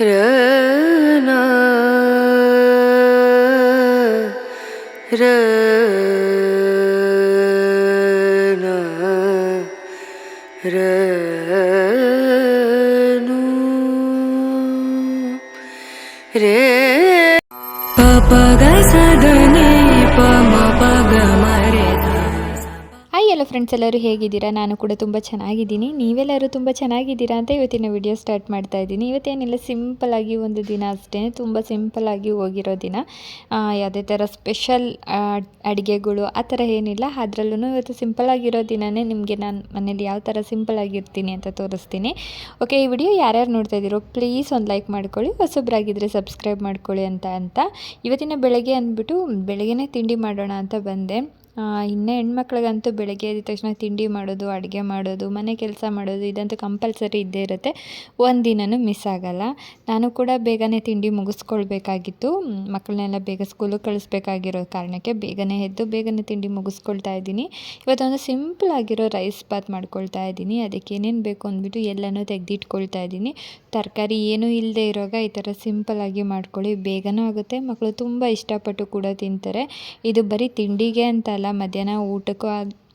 रे ಎಲ್ಲ ಫ್ರೆಂಡ್ಸ್ ಎಲ್ಲರೂ ಹೇಗಿದ್ದೀರಾ? ನಾನು ಕೂಡ ತುಂಬ ಚೆನ್ನಾಗಿದ್ದೀನಿ. ನೀವೆಲ್ಲರೂ ತುಂಬ ಚೆನ್ನಾಗಿದ್ದೀರಾ ಅಂತ ಇವತ್ತಿನ ವಿಡಿಯೋ ಸ್ಟಾರ್ಟ್ ಮಾಡ್ತಾ ಇದ್ದೀನಿ. ಇವತ್ತೇನಿಲ್ಲ ಸಿಂಪಲ್ಲಾಗಿ ಒಂದು ದಿನ ಅಷ್ಟೇ. ತುಂಬ ಸಿಂಪಲ್ಲಾಗಿ ಹೋಗಿರೋ ದಿನ. ಯಾವುದೇ ಥರ ಸ್ಪೆಷಲ್ ಅಡುಗೆಗಳು ಆ ಥರ ಏನಿಲ್ಲ. ಅದರಲ್ಲೂ ಇವತ್ತು ಸಿಂಪಲ್ಲಾಗಿರೋ ದಿನವೇ ನಿಮಗೆ ನಾನು ಮನೇಲಿ ಯಾವ ಥರ ಸಿಂಪಲ್ಲಾಗಿರ್ತೀನಿ ಅಂತ ತೋರಿಸ್ತೀನಿ. ಓಕೆ ಈ ವಿಡಿಯೋ ಯಾರ್ಯಾರು ನೋಡ್ತಾ ಇದ್ದೀರೋ ಪ್ಲೀಸ್ ಒಂದು ಲೈಕ್ ಮಾಡ್ಕೊಳ್ಳಿ. ಹೊಸಬ್ರಾಗಿದ್ದರೆ ಸಬ್ಸ್ಕ್ರೈಬ್ ಮಾಡ್ಕೊಳ್ಳಿ ಅಂತ ಅಂತ. ಇವತ್ತಿನ ಬೆಳಗ್ಗೆ ಅಂದ್ಬಿಟ್ಟು, ಬೆಳಗ್ಗೆನೇ ತಿಂಡಿ ಮಾಡೋಣ ಅಂತ ಬಂದೆ. ಇನ್ನು ಹೆಣ್ಮಕ್ಳಿಗಂತೂ ಬೆಳಗ್ಗೆ ಎದ್ದ ತಕ್ಷಣ ತಿಂಡಿ ಮಾಡೋದು, ಅಡುಗೆ ಮಾಡೋದು, ಮನೆ ಕೆಲಸ ಮಾಡೋದು ಇದಂತೂ ಕಂಪಲ್ಸರಿ ಇದ್ದೇ ಇರುತ್ತೆ. ಒಂದು ದಿನವೂ ಮಿಸ್ ಆಗಲ್ಲ. ನಾನು ಕೂಡ ಬೇಗನೆ ತಿಂಡಿ ಮುಗಿಸ್ಕೊಳ್ಬೇಕಾಗಿತ್ತು. ಮಕ್ಕಳನ್ನೆಲ್ಲ ಬೇಗ ಸ್ಕೂಲಿಗೆ ಕಳಿಸ್ಬೇಕಾಗಿರೋ ಕಾರಣಕ್ಕೆ ಬೇಗನೆ ಎದ್ದು ಬೇಗನೆ ತಿಂಡಿ ಮುಗಿಸ್ಕೊಳ್ತಾ ಇದ್ದೀನಿ. ಇವತ್ತೊಂದು ಸಿಂಪಲ್ ಆಗಿರೋ ರೈಸ್ ಬಾತ್ ಮಾಡ್ಕೊಳ್ತಾ ಇದ್ದೀನಿ. ಅದಕ್ಕೆ ಏನೇನು ಬೇಕು ಅಂದ್ಬಿಟ್ಟು ಎಲ್ಲನೂ ತೆಗೆದಿಟ್ಕೊಳ್ತಾ ಇದ್ದೀನಿ. ತರಕಾರಿ ಏನೂ ಇಲ್ಲದೆ ಇರೋವಾಗ ಈ ಥರ ಸಿಂಪಲ್ಲಾಗಿ ಮಾಡ್ಕೊಳ್ಳಿ. ಬೇಗನೂ ಆಗುತ್ತೆ. ಮಕ್ಕಳು ತುಂಬ ಇಷ್ಟಪಟ್ಟು ಕೂಡ ತಿಂತಾರೆ. ಇದು ಬರೀ ತಿಂಡಿಗೆ ಅಂತ ಅಲ್ಲ, ಮಧ್ಯಾಹ್ನ ಊಟಕ್ಕೂ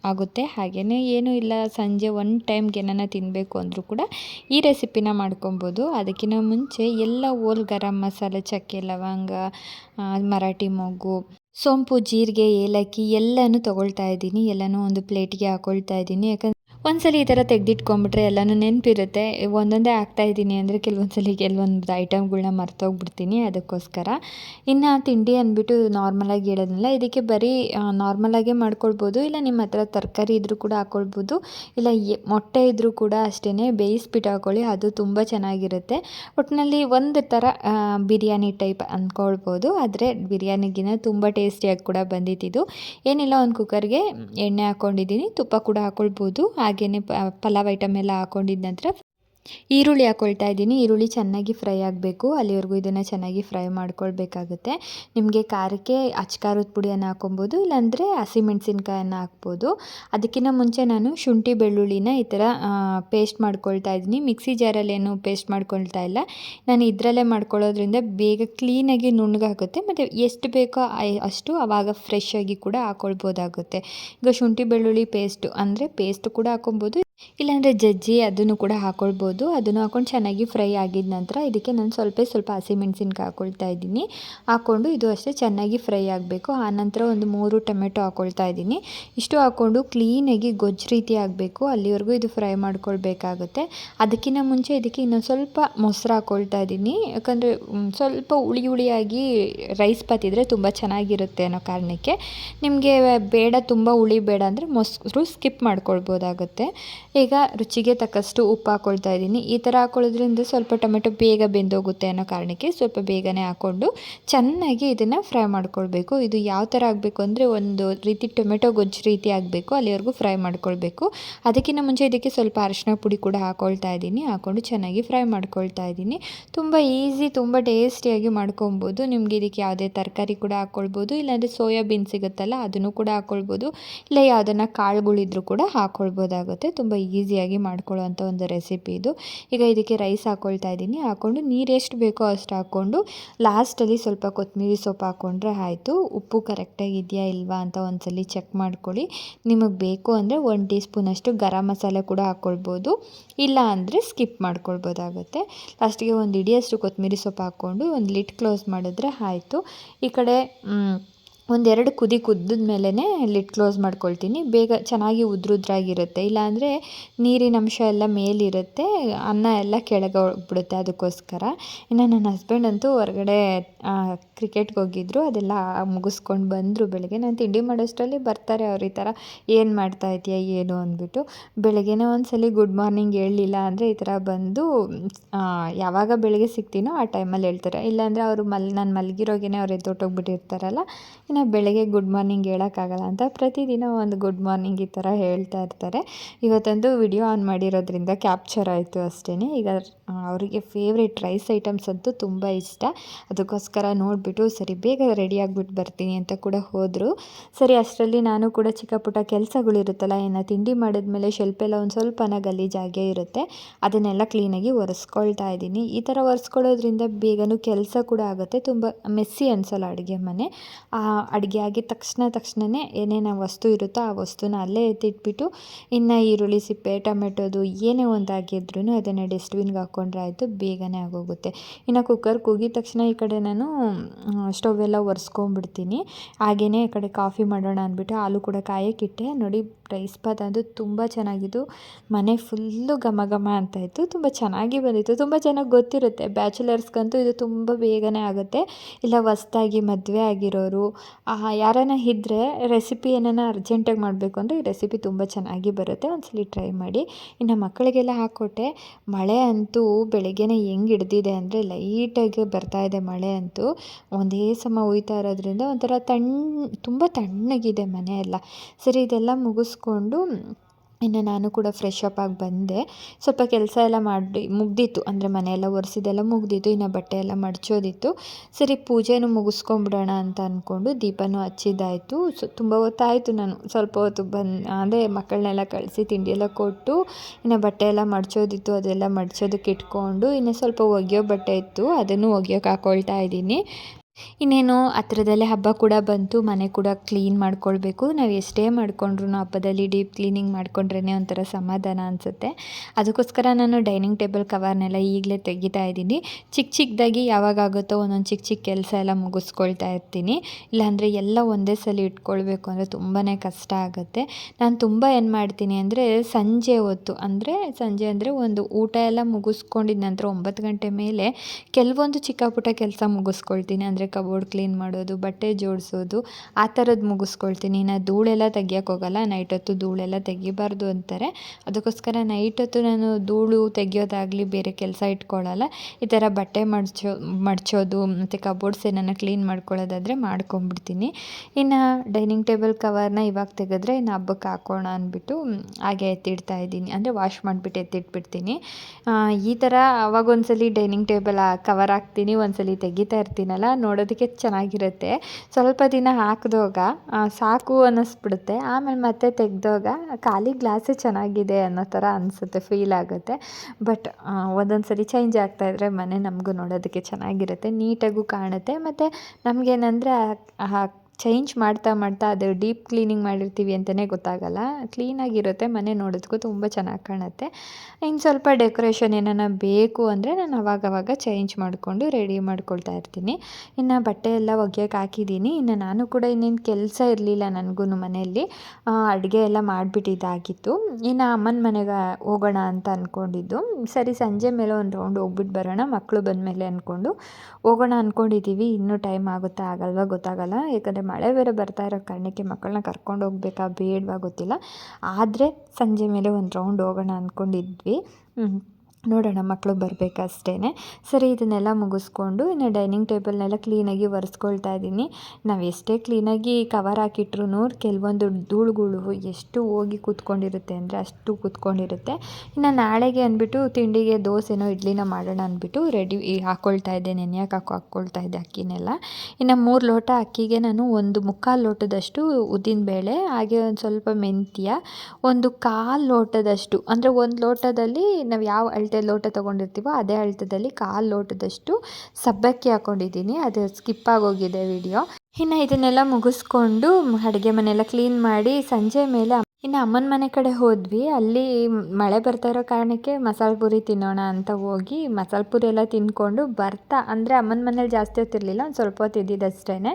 ಆಗುತ್ತೆ. ಹಾಗೆಯೇ ಏನೂ ಇಲ್ಲ, ಸಂಜೆ ಒನ್ ಟೈಮ್ಗೆ ಏನಾನ ತಿನ್ನಬೇಕು ಅಂದರೂ ಕೂಡ ಈ ರೆಸಿಪಿನ ಮಾಡ್ಕೊಬೋದು. ಅದಕ್ಕಿಂತ ಮುಂಚೆ ಎಲ್ಲ ಓಲ್ ಗರಂ ಮಸಾಲೆ, ಚಕ್ಕೆ, ಲವಂಗ ಮರಾಠಿ ಮೊಗ್ಗು, ಸೋಂಪು, ಜೀರಿಗೆ, ಏಲಕ್ಕಿ ಎಲ್ಲನೂ ತೊಗೊಳ್ತಾ ಇದ್ದೀನಿ. ಎಲ್ಲನೂ ಒಂದು ಪ್ಲೇಟಿಗೆ ಹಾಕೊಳ್ತಾ ಇದ್ದೀನಿ. ಯಾಕಂದ್ರೆ ಒಂದ್ಸಲಿ ಈ ಥರ ತೆಗೆದಿಟ್ಕೊಂಬಿಟ್ರೆ ಎಲ್ಲನೂ ನೆನಪಿರುತ್ತೆ. ಒಂದೊಂದೇ ಆಗ್ತಾ ಇದ್ದೀನಿ ಅಂದರೆ ಕೆಲವೊಂದ್ಸಲಿ ಕೆಲವೊಂದು ಐಟಮ್ಗಳ್ನ ಮರ್ತೋಗ್ಬಿಡ್ತೀನಿ ಅದಕ್ಕೋಸ್ಕರ. ಇನ್ನು ತಿಂಡಿ ಅಂದ್ಬಿಟ್ಟು ನಾರ್ಮಲಾಗಿ ಹೇಳೋದನ್ನೆಲ್ಲ ಇದಕ್ಕೆ ಬರೀ ನಾರ್ಮಲಾಗೇ ಮಾಡ್ಕೊಳ್ಬೋದು, ಇಲ್ಲ ನಿಮ್ಮ ಹತ್ರ ತರಕಾರಿ ಇದ್ದರೂ ಕೂಡ ಹಾಕ್ಕೊಳ್ಬೋದು ಇಲ್ಲ ಮೊಟ್ಟೆ ಇದ್ದರೂ ಕೂಡ ಅಷ್ಟೇ ಬೇಯಿಸ್ಬಿಟ್ಟು ಹಾಕೊಳ್ಳಿ, ಅದು ತುಂಬ ಚೆನ್ನಾಗಿರುತ್ತೆ. ಒಟ್ಟಿನಲ್ಲಿ ಒಂದು ಥರ ಬಿರಿಯಾನಿ ಟೈಪ್ ಅಂದ್ಕೊಳ್ಬೋದು, ಆದರೆ ಬಿರಿಯಾನಿಗಿನ ತುಂಬ ಟೇಸ್ಟಿಯಾಗಿ ಕೂಡ ಬಂದಿತ್ತು ಏನಿಲ್ಲ, ಒಂದು ಕುಕ್ಕರ್ಗೆ ಎಣ್ಣೆ ಹಾಕ್ಕೊಂಡಿದ್ದೀನಿ ತುಪ್ಪ ಕೂಡ ಹಾಕ್ಕೊಳ್ಬೋದು ಹಾಗೆಯೇ ಪಲಾವ್ ಐಟಮ್ ಎಲ್ಲ ಹಾಕೊಂಡಿದ ನಂತರ ಈರುಳ್ಳಿ ಹಾಕ್ಕೊಳ್ತಾ ಇದ್ದೀನಿ. ಈರುಳ್ಳಿ ಚೆನ್ನಾಗಿ ಫ್ರೈ ಆಗಬೇಕು. ಅಲ್ಲಿವರೆಗೂ ಇದನ್ನು ಚೆನ್ನಾಗಿ ಫ್ರೈ ಮಾಡ್ಕೊಳ್ಬೇಕಾಗುತ್ತೆ. ನಿಮಗೆ ಖಾರಕ್ಕೆ ಅಚ್ಕಾರದ ಪುಡಿಯನ್ನು ಹಾಕೊಬೋದು, ಇಲ್ಲಾಂದರೆ ಹಸಿಮೆಣಸಿನ್ಕಾಯನ್ನು ಹಾಕ್ಬೋದು. ಅದಕ್ಕಿಂತ ಮುಂಚೆ ನಾನು ಶುಂಠಿ ಬೆಳ್ಳುಳ್ಳಿನ ಈ ಥರ ಪೇಸ್ಟ್ ಮಾಡ್ಕೊಳ್ತಾ ಇದ್ದೀನಿ. ಮಿಕ್ಸಿ ಜಾರಲ್ಲಿ ಏನು ಪೇಸ್ಟ್ ಮಾಡ್ಕೊಳ್ತಾ ಇಲ್ಲ. ನಾನು ಇದರಲ್ಲೇ ಮಾಡ್ಕೊಳ್ಳೋದ್ರಿಂದ ಬೇಗ ಕ್ಲೀನಾಗಿ ನುಣ್ಣಗಾಗುತ್ತೆ. ಮತ್ತು ಎಷ್ಟು ಬೇಕೋ ಅಷ್ಟು ಆವಾಗ ಫ್ರೆಶ್ ಆಗಿ ಕೂಡ ಹಾಕೊಳ್ಬೋದಾಗುತ್ತೆ. ಈಗ ಶುಂಠಿ ಬೆಳ್ಳುಳ್ಳಿ ಪೇಸ್ಟು ಅಂದರೆ ಪೇಸ್ಟ್ ಕೂಡ ಹಾಕೊಬೋದು ಇಲ್ಲಾಂದರೆ ಜಜ್ಜಿ ಅದನ್ನು ಕೂಡ ಹಾಕ್ಕೊಳ್ಬೋದು ಅದನ್ನು ಹಾಕ್ಕೊಂಡು ಚೆನ್ನಾಗಿ ಫ್ರೈ ಆಗಿದ ನಂತರ ಇದಕ್ಕೆ ನಾನು ಸ್ವಲ್ಪ ಸ್ವಲ್ಪ ಹಸಿಮೆಣ್ಸಿನ್ಕಾಯಿ ಹಾಕ್ಕೊಳ್ತಾ ಇದ್ದೀನಿ. ಹಾಕ್ಕೊಂಡು ಇದು ಅಷ್ಟೇ ಚೆನ್ನಾಗಿ ಫ್ರೈ ಆಗಬೇಕು. ಆನಂತರ ಒಂದು ಮೂರು ಟೊಮೆಟೊ ಹಾಕ್ಕೊಳ್ತಾ ಇದ್ದೀನಿ. ಇಷ್ಟು ಹಾಕ್ಕೊಂಡು ಕ್ಲೀನಾಗಿ ಗೊಜ್ಜು ರೀತಿ ಆಗಬೇಕು. ಅಲ್ಲಿವರೆಗೂ ಇದು ಫ್ರೈ ಮಾಡ್ಕೊಳ್ಬೇಕಾಗುತ್ತೆ. ಅದಕ್ಕಿಂತ ಮುಂಚೆ ಇದಕ್ಕೆ ಇನ್ನೊಂದು ಸ್ವಲ್ಪ ಮೊಸರು ಹಾಕ್ಕೊಳ್ತಾ ಇದ್ದೀನಿ. ಯಾಕಂದರೆ ಸ್ವಲ್ಪ ಹುಳಿ ಹುಳಿಯಾಗಿ ರೈಸ್ ಪತ್ತಿದ್ರೆ ತುಂಬ ಚೆನ್ನಾಗಿರುತ್ತೆ ಅನ್ನೋ ಕಾರಣಕ್ಕೆ ನಿಮಗೆ ಬೇಡ, ತುಂಬ ಹುಳಿ ಬೇಡ ಅಂದರೆ ಮೊಸರು ಸ್ಕಿಪ್ ಮಾಡ್ಕೊಳ್ಬೋದಾಗುತ್ತೆ. ಈಗ ರುಚಿಗೆ ತಕ್ಕಷ್ಟು ಉಪ್ಪು ಹಾಕ್ಕೊಳ್ತಾ ಇದ್ದೀನಿ. ಈ ಥರ ಹಾಕೊಳ್ಳೋದ್ರಿಂದ ಸ್ವಲ್ಪ ಟೊಮೆಟೊ ಬೇಗ ಬೆಂದೋಗುತ್ತೆ ಅನ್ನೋ ಕಾರಣಕ್ಕೆ ಸ್ವಲ್ಪ ಬೇಗನೆ ಹಾಕ್ಕೊಂಡು ಚೆನ್ನಾಗಿ ಇದನ್ನು ಫ್ರೈ ಮಾಡ್ಕೊಳ್ಬೇಕು. ಇದು ಯಾವ ಥರ ಆಗಬೇಕು ಅಂದರೆ ಒಂದು ರೀತಿ ಟೊಮೆಟೊ ಗೊಜ್ಜು ರೀತಿ ಆಗಬೇಕು ಅಲ್ಲಿವರೆಗೂ ಫ್ರೈ ಮಾಡ್ಕೊಳ್ಬೇಕು. ಅದಕ್ಕಿಂತ ಮುಂಚೆ ಇದಕ್ಕೆ ಸ್ವಲ್ಪ ಅರಿಶಿನ ಪುಡಿ ಕೂಡ ಹಾಕ್ಕೊಳ್ತಾ ಇದ್ದೀನಿ. ಹಾಕ್ಕೊಂಡು ಚೆನ್ನಾಗಿ ಫ್ರೈ ಮಾಡ್ಕೊಳ್ತಾ ಇದ್ದೀನಿ. ತುಂಬ ಈಸಿ, ತುಂಬ ಟೇಸ್ಟಿಯಾಗಿ ಮಾಡ್ಕೊಬೋದು ನಿಮಗೆ ಇದಕ್ಕೆ ಯಾವುದೇ ತರಕಾರಿ ಕೂಡ ಹಾಕ್ಕೊಳ್ಬೋದು ಇಲ್ಲಾಂದರೆ ಸೋಯಾಬೀನ್ ಸಿಗುತ್ತಲ್ಲ, ಅದನ್ನು ಕೂಡ ಹಾಕ್ಕೊಳ್ಬೋದು ಇಲ್ಲ ಯಾವುದನ್ನು ಕಾಳುಗಳಿದ್ರೂ ಕೂಡ ಹಾಕ್ಕೊಳ್ಬೋದಾಗುತ್ತೆ ತುಂಬ ಈಸಿಯಾಗಿ ಮಾಡ್ಕೊಳ್ಳೋವಂಥ ಒಂದು ರೆಸಿಪಿ ಇದು. ಈಗ ಇದಕ್ಕೆ ರೈಸ್ ಹಾಕ್ಕೊಳ್ತಾ ಇದ್ದೀನಿ. ಹಾಕ್ಕೊಂಡು ನೀರು ಎಷ್ಟು ಬೇಕೋ ಅಷ್ಟು ಹಾಕ್ಕೊಂಡು ಲಾಸ್ಟಲ್ಲಿ ಸ್ವಲ್ಪ ಕೊತ್ತಂಬರಿ ಸೊಪ್ಪು ಹಾಕ್ಕೊಂಡ್ರೆ ಆಯಿತು. ಉಪ್ಪು ಕರೆಕ್ಟಾಗಿ ಇದೆಯಾ ಇಲ್ವಾ ಅಂತ ಒಂದ್ಸಲಿ ಚೆಕ್ ಮಾಡ್ಕೊಳ್ಳಿ. ನಿಮಗೆ ಬೇಕು ಅಂದರೆ ಒನ್ ಟೀ ಸ್ಪೂನಷ್ಟು ಗರಂ ಮಸಾಲೆ ಕೂಡ ಹಾಕ್ಕೊಳ್ಬೋದು ಇಲ್ಲ ಅಂದರೆ ಸ್ಕಿಪ್ ಮಾಡ್ಕೊಳ್ಬೋದಾಗುತ್ತೆ. ಲಾಸ್ಟಿಗೆ ಒಂದು ಇಡಿಯಷ್ಟು ಕೊತ್ತಂಬರಿ ಸೊಪ್ಪು ಹಾಕ್ಕೊಂಡು ಒಂದು ಲಿಟ್ ಕ್ಲೋಸ್ ಮಾಡಿದ್ರೆ ಆಯಿತು. ಈ ಕಡೆ ಒಂದೆರಡು ಕುದಿ ಕುದ್ದಿದ ಮೇಲೇ ಲಿಡ್ ಕ್ಲೋಸ್ ಮಾಡ್ಕೊಳ್ತೀನಿ. ಬೇಗ ಚೆನ್ನಾಗಿ ಉದ್ರುದ್ರಾಗಿರುತ್ತೆ. ಇಲ್ಲಾಂದರೆ ನೀರಿನ ಅಂಶ ಎಲ್ಲ ಮೇಲಿರುತ್ತೆ. ಅನ್ನ ಎಲ್ಲ ಕೆಳಗೆ ಹೋಗ್ಬಿಡುತ್ತೆ ಅದಕ್ಕೋಸ್ಕರ. ಇನ್ನು ನನ್ನ ಹಸ್ಬೆಂಡ್ ಅಂತೂ ಹೊರಗಡೆ ಕ್ರಿಕೆಟ್ಗೆ ಹೋಗಿದ್ರು. ಅದೆಲ್ಲ ಮುಗಿಸ್ಕೊಂಡು ಬಂದರು ಬೆಳಗ್ಗೆ. ನಾನು ತಿಂಡಿ ಮಾಡೋಷ್ಟರಲ್ಲಿ ಬರ್ತಾರೆ ಅವ್ರು ಈ ಥರ, ಏನು ಮಾಡ್ತಾ ಇದೆಯಾ ಏನು? ಅಂದ್ಬಿಟ್ಟು. ಬೆಳಗ್ಗೆನೇ ಒಂದ್ಸಲಿ ಗುಡ್ ಮಾರ್ನಿಂಗ್ ಹೇಳಲಿಲ್ಲ ಅಂದರೆ ಈ ಥರ ಬಂದು ಯಾವಾಗ ಬೆಳಗ್ಗೆ ಸಿಗ್ತೀನೋ ಆ ಟೈಮಲ್ಲಿ ಹೇಳ್ತಾರೆ. ಇಲ್ಲಾಂದರೆ ಅವರು ಮಲ್, ನಾನು ಮಲಗಿರೋಗೇನೆ ಅವ್ರು ಎದ್ದೊಟ್ಟೋಗ್ಬಿಟ್ಟಿರ್ತಾರಲ್ಲ ಇನ್ನು ಬೆಳಗ್ಗೆ ಗುಡ್ ಮಾರ್ನಿಂಗ್ ಹೇಳೋಕ್ಕಾಗಲ್ಲ ಅಂತ ಪ್ರತಿದಿನ ಒಂದು ಗುಡ್ ಮಾರ್ನಿಂಗ್ ಈ ಥರ ಹೇಳ್ತಾ ಇರ್ತಾರೆ. ಇವತ್ತೊಂದು ವಿಡಿಯೋ ಆನ್ ಮಾಡಿರೋದ್ರಿಂದ ಕ್ಯಾಪ್ಚರ್ ಆಯಿತು ಅಷ್ಟೇ ಈಗ ಅವರಿಗೆ ಫೇವ್ರೇಟ್ ರೈಸ್ ಐಟಮ್ಸ್ ಅಂತೂ ತುಂಬ ಇಷ್ಟ. ಅದಕ್ಕೋಸ್ಕರ ನೋಡಿಬಿಟ್ಟು ಸರಿ, ಬೇಗ ರೆಡಿ ಆಗಿಬಿಟ್ಟು ಬರ್ತೀನಿ ಅಂತ ಕೂಡ ಹೋದರು. ಸರಿ, ಅಷ್ಟರಲ್ಲಿ ನಾನು ಕೂಡ ಚಿಕ್ಕ ಪುಟ್ಟ ಕೆಲಸಗಳಿರುತ್ತಲ್ಲ ಏನೋ ತಿಂಡಿ ಮಾಡಿದ್ಮೇಲೆ ಶೆಲ್ಪೆಲ್ಲ ಒಂದು ಸ್ವಲ್ಪನ ಗಲೀಜಾಗೇ ಇರುತ್ತೆ. ಅದನ್ನೆಲ್ಲ ಕ್ಲೀನಾಗಿ ಒರೆಸ್ಕೊಳ್ತಾ ಇದ್ದೀನಿ. ಈ ಥರ ಒರೆಸ್ಕೊಳ್ಳೋದ್ರಿಂದ ಬೇಗನೂ ಕೆಲಸ ಕೂಡ ಆಗುತ್ತೆ. ತುಂಬ ಮೆಸ್ಸಿ ಅನಿಸಲ್ಲ ಅಡುಗೆ ಮನೆ. ಅಡುಗೆ ಆಗಿದ ತಕ್ಷಣ ತಕ್ಷಣವೇ ಏನೇನು ವಸ್ತು ಇರುತ್ತೋ ಆ ವಸ್ತುನ ಅಲ್ಲೇ ಎತ್ತಿಟ್ಬಿಟ್ಟು ಇನ್ನು ಈರುಳ್ಳಿ, ಸಿಪ್ಪೆ, ಟೊಮೆಟೊದು ಏನೇ ಒಂದಾಗಿದ್ರೂ ಅದನ್ನು ಡಸ್ಟ್ಬಿನ್ಗೆ ಹಾಕ್ಕೊಂಡ್ರೆ ಆಯಿತು, ಬೇಗನೆ ಆಗೋಗುತ್ತೆ. ಇನ್ನು ಕುಕ್ಕರ್ ಕೂಗಿದ ತಕ್ಷಣ ಈ ಕಡೆ ನಾನು ಸ್ಟವ್ ಎಲ್ಲ ಒರೆಸ್ಕೊಂಡ್ಬಿಡ್ತೀನಿ. ಹಾಗೆಯೇ ಈ ಕಡೆ ಕಾಫಿ ಮಾಡೋಣ ಅಂದ್ಬಿಟ್ಟು ಹಾಲು ಕೂಡ ಕಾಯಕ್ಕಿಟ್ಟೆ. ನೋಡಿ ರೈಸ್ ಬಾತ್ ಅದು ತುಂಬ ಚೆನ್ನಾಗಿದ್ದು, ಮನೆ ಫುಲ್ಲು ಘಮ ಘಮ ಅಂತ ಇತ್ತು. ತುಂಬ ಚೆನ್ನಾಗಿ ಬಂದಿತ್ತು. ತುಂಬ ಚೆನ್ನಾಗಿ ಗೊತ್ತಿರುತ್ತೆ ಬ್ಯಾಚುಲರ್ಸ್ಗಂತೂ ಇದು ತುಂಬ ಬೇಗನೆ ಆಗುತ್ತೆ. ಇಲ್ಲ, ಹೊಸ್ದಾಗಿ ಮದುವೆ ಆಗಿರೋರು ಯಾರನ್ನ ಇದ್ದರೆ ರೆಸಿಪಿ ಏನಾನ ಅರ್ಜೆಂಟಾಗಿ ಮಾಡಬೇಕು ಅಂದರೆ ಈ ರೆಸಿಪಿ ತುಂಬ ಚೆನ್ನಾಗಿ ಬರುತ್ತೆ. ಒಂದ್ಸಲಿ ಟ್ರೈ ಮಾಡಿ. ಇನ್ನು ಮಕ್ಕಳಿಗೆಲ್ಲ ಹಾಕ್ಕೊಟ್ಟೆ. ಮಳೆ ಅಂತೂ ಬೆಳಗ್ಗೆನೇ ಹೆಂಗೆ ಹಿಡ್ದಿದೆ ಅಂದರೆ ಲೈಟಾಗಿ ಬರ್ತಾ ಇದೆ ಮಳೆ ಅಂತೂ. ಒಂದೇ ಸಮ ಹೊಯ್ತಾ ಇರೋದ್ರಿಂದ ಒಂಥರ ತಣ್ಣ ತುಂಬ ತಣ್ಣಗಿದೆ ಮನೆ ಎಲ್ಲ ಸರಿ, ಇದೆಲ್ಲ ಮುಗಿಸ್ಕೊಂಡು ಇನ್ನು ನಾನು ಕೂಡ ಫ್ರೆಶ್ ಅಪ್ ಆಗಿ ಬಂದೆ. ಸ್ವಲ್ಪ ಕೆಲಸ ಎಲ್ಲ ಮಾಡಿ ಮುಗ್ದಿತ್ತು. ಅಂದರೆ ಮನೆಯೆಲ್ಲ ಒರೆಸಿದೆಲ್ಲ ಮುಗ್ದಿತ್ತು. ಇನ್ನು ಬಟ್ಟೆ ಎಲ್ಲ ಮಡಚೋದಿತ್ತು. ಸರಿ, ಪೂಜೆನೂ ಮುಗಿಸ್ಕೊಂಬಿಡೋಣ ಅಂತ ಅಂದ್ಕೊಂಡು ದೀಪನೂ ಹಚ್ಚಿದ್ದಾಯಿತು. ಸೊ, ತುಂಬ ಹೊತ್ತಾಯಿತು ನಾನು. ಸ್ವಲ್ಪ ಹೊತ್ತು ಬಂದು, ಅಂದರೆ ಮಕ್ಕಳನ್ನೆಲ್ಲ ಕಳಿಸಿ ತಿಂಡಿ ಎಲ್ಲ ಕೊಟ್ಟು, ಇನ್ನು ಬಟ್ಟೆ ಎಲ್ಲ ಮಡಚೋದಿತ್ತು. ಅದೆಲ್ಲ ಮಡಚೋದಕ್ಕೆ ಇಟ್ಕೊಂಡು, ಇನ್ನು ಸ್ವಲ್ಪ ಒಗೆಯೋ ಬಟ್ಟೆ ಇತ್ತು. ಅದನ್ನು ಒಗೆಯೋಕೆ ಹಾಕ್ಕೊಳ್ತಾ ಇದ್ದೀನಿ. ಇನ್ನೇನು ಹತ್ರದಲ್ಲೇ ಹಬ್ಬ ಕೂಡ ಬಂತು, ಮನೆ ಕೂಡ ಕ್ಲೀನ್ ಮಾಡ್ಕೊಳ್ಬೇಕು. ನಾವು ಎಷ್ಟೇ ಮಾಡ್ಕೊಂಡ್ರು ಹಬ್ಬದಲ್ಲಿ ಡೀಪ್ ಕ್ಲೀನಿಂಗ್ ಮಾಡ್ಕೊಂಡ್ರೇ ಒಂಥರ ಸಮಾಧಾನ ಅನಿಸುತ್ತೆ. ಅದಕ್ಕೋಸ್ಕರ ನಾನು ಡೈನಿಂಗ್ ಟೇಬಲ್ ಕವರ್ನೆಲ್ಲ ಈಗಲೇ ತೆಗಿತಾ ಇದ್ದೀನಿ. ಚಿಕ್ಕ ಚಿಕ್ಕದಾಗಿ ಯಾವಾಗ ಆಗುತ್ತೋ ಒಂದೊಂದು ಚಿಕ್ಕ ಚಿಕ್ಕ ಕೆಲಸ ಎಲ್ಲ ಮುಗಿಸ್ಕೊಳ್ತಾ ಇರ್ತೀನಿ. ಇಲ್ಲಾಂದರೆ ಎಲ್ಲ ಒಂದೇ ಸಲ ಇಟ್ಕೊಳ್ಬೇಕು ಅಂದರೆ ತುಂಬಾ ಕಷ್ಟ ಆಗುತ್ತೆ. ನಾನು ತುಂಬ ಏನು ಮಾಡ್ತೀನಿ ಅಂದರೆ ಸಂಜೆ ಹೊತ್ತು, ಅಂದರೆ ಸಂಜೆ ಅಂದರೆ ಒಂದು ಊಟ ಎಲ್ಲ ಮುಗಿಸ್ಕೊಂಡಿದ ನಂತರ ಒಂಬತ್ತು ಗಂಟೆ ಮೇಲೆ ಕೆಲವೊಂದು ಚಿಕ್ಕ ಪುಟ್ಟ ಕೆಲಸ ಮುಗಿಸ್ಕೊಳ್ತೀನಿ. ಅಂದರೆ ಕಬೋರ್ಡ್ ಕ್ಲೀನ್ ಮಾಡೋದು, ಬಟ್ಟೆ ಜೋಡಿಸೋದು, ಆ ಥರದ್ದು ಮುಗಿಸ್ಕೊಳ್ತೀನಿ. ನಾನು ಧೂಳೆಲ್ಲ ತೆಗಿಯೋಕೆ ಹೋಗಲ್ಲ, ನೈಟ್ ಹೊತ್ತು ಧೂಳೆಲ್ಲ ತೆಗಿಬಾರ್ದು ಅಂತಾರೆ. ಅದಕ್ಕೋಸ್ಕರ ನೈಟ್ ಹೊತ್ತು ನಾನು ಧೂಳು ತೆಗಿಯೋದಾಗಲಿ ಬೇರೆ ಕೆಲಸ ಇಟ್ಕೊಳ್ಳಲ್ಲ. ಈ ಥರ ಬಟ್ಟೆ ಮಡ್ಚೋ, ಮಡ್ಚೋದು, ಮತ್ತು ಕಬೋರ್ಡ್ಸ್ ಏನನ್ನ ಕ್ಲೀನ್ ಮಾಡ್ಕೊಳ್ಳೋದಾದರೆ ಮಾಡ್ಕೊಂಬಿಡ್ತೀನಿ. ಇನ್ನು ಡೈನಿಂಗ್ ಟೇಬಲ್ ಕವರ್ನ ಇವಾಗ ತೆಗೆದ್ರೆ ಇನ್ನು ಹಬ್ಬಕ್ಕೆ ಹಾಕೋಣ ಅಂದ್ಬಿಟ್ಟು ಹಾಗೆ ಎತ್ತಿಡ್ತಾ ಇದ್ದೀನಿ. ಅಂದರೆ ವಾಶ್ ಮಾಡಿಬಿಟ್ಟು ಎತ್ತಿಟ್ಬಿಡ್ತೀನಿ. ಈ ಥರ ಅವಾಗೊಂದ್ಸಲಿ ಡೈನಿಂಗ್ ಟೇಬಲ್ ಕವರ್ ಹಾಕ್ತೀನಿ, ಒಂದ್ಸಲಿ ತೆಗಿತಾ ಇರ್ತೀನಲ್ಲ ನೋಡಿ ನೋಡೋದಕ್ಕೆ ಚೆನ್ನಾಗಿರುತ್ತೆ. ಸ್ವಲ್ಪ ದಿನ ಹಾಕಿದಾಗ ಸಾಕು ಅನ್ನಿಸ್ಬಿಡುತ್ತೆ. ಆಮೇಲೆ ಮತ್ತೆ ತೆಗೆದಾಗ, ಖಾಲಿ ಗ್ಲಾಸೇ ಚೆನ್ನಾಗಿದೆ ಅನ್ನೋ ಥರ ಅನಿಸುತ್ತೆ, ಫೀಲ್ ಆಗುತ್ತೆ. ಬಟ್ ಒಂದೊಂದು ಸರಿ ಚೇಂಜ್ ಆಗ್ತಾಯಿದ್ರೆ ಮನೆ ನಮಗೂ ನೋಡೋದಕ್ಕೆ ಚೆನ್ನಾಗಿರುತ್ತೆ, ನೀಟಾಗೂ ಕಾಣುತ್ತೆ. ಮತ್ತು ನಮಗೇನಂದರೆ ಚೇಂಜ್ ಮಾಡ್ತಾ ಮಾಡ್ತಾ ಅದು ಡೀಪ್ ಕ್ಲೀನಿಂಗ್ ಮಾಡಿರ್ತೀವಿ ಅಂತಲೇ ಗೊತ್ತಾಗಲ್ಲ. ಕ್ಲೀನಾಗಿರುತ್ತೆ ಮನೆ ನೋಡೋದಕ್ಕೂ ತುಂಬ ಚೆನ್ನಾಗಿ ಕಾಣುತ್ತೆ. ಇನ್ನು ಸ್ವಲ್ಪ ಡೆಕೋರೇಷನ್ ಏನಾನ ಬೇಕು ಅಂದರೆ ನಾನು ಅವಾಗವಾಗ ಚೇಂಜ್ ಮಾಡಿಕೊಂಡು ರೆಡಿ ಮಾಡ್ಕೊಳ್ತಾ ಇರ್ತೀನಿ. ಇನ್ನು ಬಟ್ಟೆ ಎಲ್ಲ ಒಗೆಯೋಕೆ ಹಾಕಿದ್ದೀನಿ. ಇನ್ನು ನಾನು ಕೂಡ ಇನ್ನೇನು ಕೆಲಸ ಇರಲಿಲ್ಲ ನನಗೂ ಮನೆಯಲ್ಲಿ. ಅಡುಗೆ ಎಲ್ಲ ಮಾಡಿಬಿಟ್ಟಿದ್ದಾಗಿತ್ತು. ಇನ್ನು ಅಮ್ಮನ ಮನೆಗೆ ಹೋಗೋಣ ಅಂತ ಅಂದ್ಕೊಂಡಿದ್ದು ಸರಿ, ಸಂಜೆ ಮೇಲೆ ಒಂದು ರೌಂಡ್ ಹೋಗ್ಬಿಟ್ಟು ಬರೋಣ ಮಕ್ಕಳು ಬಂದಮೇಲೆ ಅಂದ್ಕೊಂಡು ಹೋಗೋಣ ಅಂದ್ಕೊಂಡಿದ್ದೀವಿ ಇನ್ನೂ ಟೈಮ್ ಆಗುತ್ತಾ ಆಗಲ್ವಾ ಗೊತ್ತಾಗಲ್ಲ. ಯಾಕಂದರೆ ಮಳೆ ಬೇರೆ ಬರ್ತಾ ಇರೋ ಕಾರಣಕ್ಕೆ ಮಕ್ಕಳನ್ನ ಕರ್ಕೊಂಡು ಹೋಗ್ಬೇಕಾ ಬೇಡವಾ ಗೊತ್ತಿಲ್ಲ. ಆದರೆ ಸಂಜೆ ಮೇಲೆ ಒಂದು ರೌಂಡ್ ಹೋಗೋಣ ಅಂದ್ಕೊಂಡಿದ್ವಿ ನೋಡೋಣ ಮಕ್ಕಳು ಬರಬೇಕಷ್ಟೇ ಸರಿ, ಇದನ್ನೆಲ್ಲ ಮುಗಿಸ್ಕೊಂಡು ಇನ್ನು ಡೈನಿಂಗ್ ಟೇಬಲ್ನೆಲ್ಲ ಕ್ಲೀನಾಗಿ ಒರೆಸ್ಕೊಳ್ತಾ ಇದ್ದೀನಿ. ನಾವು ಎಷ್ಟೇ ಕ್ಲೀನಾಗಿ ಕವರ್ ಹಾಕಿಟ್ರು ಕೆಲವೊಂದು ಧೂಳುಗಳು ಎಷ್ಟು ಹೋಗಿ ಕೂತ್ಕೊಂಡಿರುತ್ತೆ ಅಂದರೆ ಅಷ್ಟು ಕೂತ್ಕೊಂಡಿರುತ್ತೆ. ಇನ್ನು ನಾಳೆಗೆ ಅಂದ್ಬಿಟ್ಟು ತಿಂಡಿಗೆ ದೋಸೆನೋ ಇಡ್ಲಿನ ಮಾಡೋಣ ಅಂದ್ಬಿಟ್ಟು ರೆಡಿ ಹಾಕ್ಕೊಳ್ತಾ ಇದ್ದೆ ನೆನೆಯಕ್ಕೆ ಹಾಕೋ ಹಾಕ್ಕೊಳ್ತಾ ಇದ್ದೆ ಅಕ್ಕಿನೆಲ್ಲ. ಇನ್ನು ಮೂರು ಲೋಟ ಅಕ್ಕಿಗೆ ನಾನು ಒಂದು ಮುಕ್ಕಾಲು ಲೋಟದಷ್ಟು ಉದ್ದಿನ ಬೇಳೆ, ಹಾಗೆ ಒಂದು ಸ್ವಲ್ಪ ಮೆಂತ್ಯ, ಒಂದು ಕಾಲು ಲೋಟದಷ್ಟು, ಅಂದರೆ ಒಂದು ಲೋಟದಲ್ಲಿ ನಾವು ಯಾವ ಅಳತೆ ಲೋಟ ತೊಗೊಂಡಿರ್ತೀವೋ ಅದೇ ಅಳ್ತದಲ್ಲಿ ಕಾಲು ಲೋಟದಷ್ಟು ಸಬ್ಬಕ್ಕಿ ಹಾಕ್ಕೊಂಡಿದ್ದೀನಿ ಅದು ಸ್ಕಿಪ್ ಆಗೋಗಿದೆ ವಿಡಿಯೋ. ಇನ್ನು ಇದನ್ನೆಲ್ಲ ಮುಗಿಸ್ಕೊಂಡು ಅಡುಗೆ ಮನೆಯೆಲ್ಲ ಕ್ಲೀನ್ ಮಾಡಿ ಸಂಜೆ ಮೇಲೆ ಇನ್ನು ಅಮ್ಮನ ಮನೆ ಕಡೆ ಹೋದ್ವಿ. ಅಲ್ಲಿ ಮಳೆ ಬರ್ತಾ ಇರೋ ಕಾರಣಕ್ಕೆ ಮಸಾಲೆ ಪುರಿ ತಿನ್ನೋಣ ಅಂತ ಹೋಗಿ ಮಸಾಲೆ ಪುರಿ ಎಲ್ಲ ತಿಂದ್ಕೊಂಡು ಬರ್ತಾ ಅಂದರೆ ಅಮ್ಮನ ಮನೇಲಿ ಜಾಸ್ತಿ ಹೊತ್ತಿರಲಿಲ್ಲ ಒಂದು ಸ್ವಲ್ಪ ಹೊತ್ತು ಇದ್ದಿದ್ದಷ್ಟೇ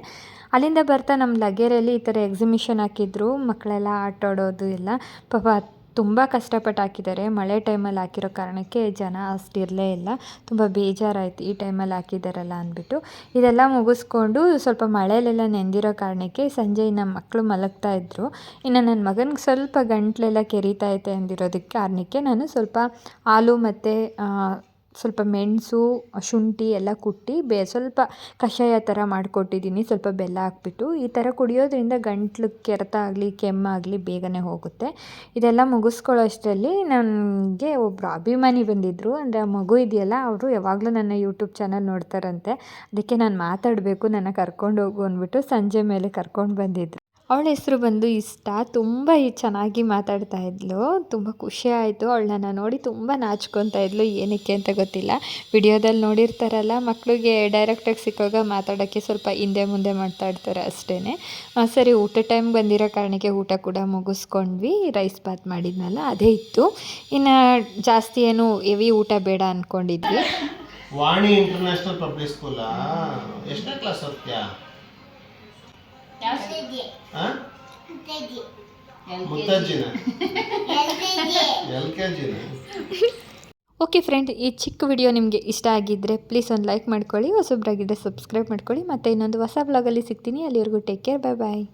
ಅಲ್ಲಿಂದ ಬರ್ತಾ ನಮ್ಮ ಲಗೇರಿಯಲ್ಲಿ ಈ ಥರ ಎಕ್ಸಿಬಿಷನ್ ಹಾಕಿದ್ರು. ಮಕ್ಕಳೆಲ್ಲ ಆಟ ಆಡೋದು ಎಲ್ಲ. ಪಾಪ ತುಂಬ ಕಷ್ಟಪಟ್ಟು ಹಾಕಿದ್ದಾರೆ ಮಳೆ ಟೈಮಲ್ಲಿ ಹಾಕಿರೋ ಕಾರಣಕ್ಕೆ ಜನ ಅಷ್ಟು ಇರಲೇ ಇಲ್ಲ. ತುಂಬ ಬೇಜಾರಾಯಿತು ಈ ಟೈಮಲ್ಲಿ ಹಾಕಿದ್ದಾರಲ್ಲ ಅಂದ್ಬಿಟ್ಟು. ಇದೆಲ್ಲ ಮುಗಿಸ್ಕೊಂಡು ಸ್ವಲ್ಪ ಮಳೆಯಲ್ಲೆಲ್ಲ ನೆಂದಿರೋ ಕಾರಣಕ್ಕೆ ಸಂಜೆ ಇನ್ನು ಮಕ್ಕಳು ಮಲಗ್ತಾ ಇದ್ದರು ಇನ್ನು ನನ್ನ ಮಗನಿಗೆ ಸ್ವಲ್ಪ ಗಂಟ್ಲೆಲ್ಲ ಕೆರೀತಾ ಐತೆ ಅಂದಿರೋದಕ್ಕೆ ಕಾರಣಕ್ಕೆ ನಾನು ಸ್ವಲ್ಪ ಹಾಲು ಮತ್ತು ಸ್ವಲ್ಪ ಮೆಣಸು, ಶುಂಠಿ ಎಲ್ಲ ಕುಟ್ಟಿ ಬೆ, ಸ್ವಲ್ಪ ಕಷಾಯ ಥರ ಮಾಡಿಕೊಟ್ಟಿದ್ದೀನಿ. ಸ್ವಲ್ಪ ಬೆಲ್ಲ ಹಾಕ್ಬಿಟ್ಟು. ಈ ಥರ ಕುಡಿಯೋದ್ರಿಂದ ಗಂಟ್ಲು ಕೆರೆತ ಆಗಲಿ ಕೆಮ್ಮಾಗಲಿ ಬೇಗನೆ ಹೋಗುತ್ತೆ. ಇದೆಲ್ಲ ಮುಗಿಸ್ಕೊಳ್ಳೋ ಅಷ್ಟರಲ್ಲಿ ನನಗೆ ಒಬ್ಬರು ಅಭಿಮಾನಿ ಬಂದಿದ್ದರು ಅಂದರೆ ಆ ಮಗು ಇದೆಯಲ್ಲ, ಅವರು ಯಾವಾಗಲೂ ನನ್ನ ಯೂಟ್ಯೂಬ್ ಚಾನಲ್ ನೋಡ್ತಾರಂತೆ. ಅದಕ್ಕೆ ನಾನು ಮಾತಾಡಬೇಕು, ನನ್ನ ಕರ್ಕೊಂಡು ಹೋಗು ಅಂದ್ಬಿಟ್ಟು ಸಂಜೆ ಮೇಲೆ ಕರ್ಕೊಂಡು ಬಂದಿದ್ರು. ಅವಳ ಹೆಸರು ಬಂದು ಇಷ್ಟ. ತುಂಬ ಚೆನ್ನಾಗಿ ಮಾತಾಡ್ತಾ ಇದ್ಲು. ತುಂಬ ಖುಷಿ ಆಯಿತು. ಅವಳನ್ನ ನೋಡಿ ತುಂಬ ನಾಚ್ಕೊತಾ ಇದ್ಲು. ಏನಕ್ಕೆ ಅಂತ ಗೊತ್ತಿಲ್ಲ. ವಿಡಿಯೋದಲ್ಲಿ ನೋಡಿರ್ತಾರಲ್ಲ ಮಕ್ಕಳಿಗೆ ಡೈರೆಕ್ಟಾಗಿ ಸಿಕ್ಕಾಗ ಮಾತಾಡೋಕ್ಕೆ ಸ್ವಲ್ಪ ಹಿಂದೆ ಮುಂದೆ ಮಾತಾಡ್ತಾರೆ ಅಷ್ಟೇ ಸರಿ ಊಟ ಟೈಮ್ ಬಂದಿರೋ ಕಾರಣಕ್ಕೆ ಊಟ ಕೂಡ ಮುಗಿಸ್ಕೊಂಡ್ವಿ. ರೈಸ್ ಬಾತ್ ಮಾಡಿದ್ನಲ್ಲ, ಅದೇ ಇತ್ತು. ಇನ್ನು ಜಾಸ್ತಿ ಏನು ಹೆವಿ ಊಟ ಬೇಡ ಅಂದ್ಕೊಂಡಿದ್ವಿ ವಾಣಿ ಇಂಟರ್ನ್ಯಾಷನಲ್ ಪಬ್ಲಿಕ್ ಸ್ಕೂಲಾ ಎಷ್ಟನೇ ಕ್ಲಾಸ್ ಓದ್ತೀಯಾ? ಮುತ್ತಜ್ಜಿನ? ಎಲ್ ಕೆ ಜಿನ ಓಕೆ ಫ್ರೆಂಡ್ ಈ ಚಿಕ್ಕ ವಿಡಿಯೋ ನಿಮಗೆ ಇಷ್ಟ ಆಗಿದ್ದರೆ ಪ್ಲೀಸ್ ಒಂದು ಲೈಕ್ ಮಾಡ್ಕೊಳ್ಳಿ ಹೊಸಬ್ರಾಗಿದ್ದರೆ ಸಬ್ಸ್ಕ್ರೈಬ್ ಮಾಡ್ಕೊಳ್ಳಿ ಮತ್ತು ಇನ್ನೊಂದು ಹೊಸ ಬ್ಲಾಗಲ್ಲಿ ಸಿಗ್ತೀನಿ ಅಲ್ಲಿವರೆಗೂ ಟೇಕ್ ಕೇರ್ ಬಾಯ್ ಬಾಯ್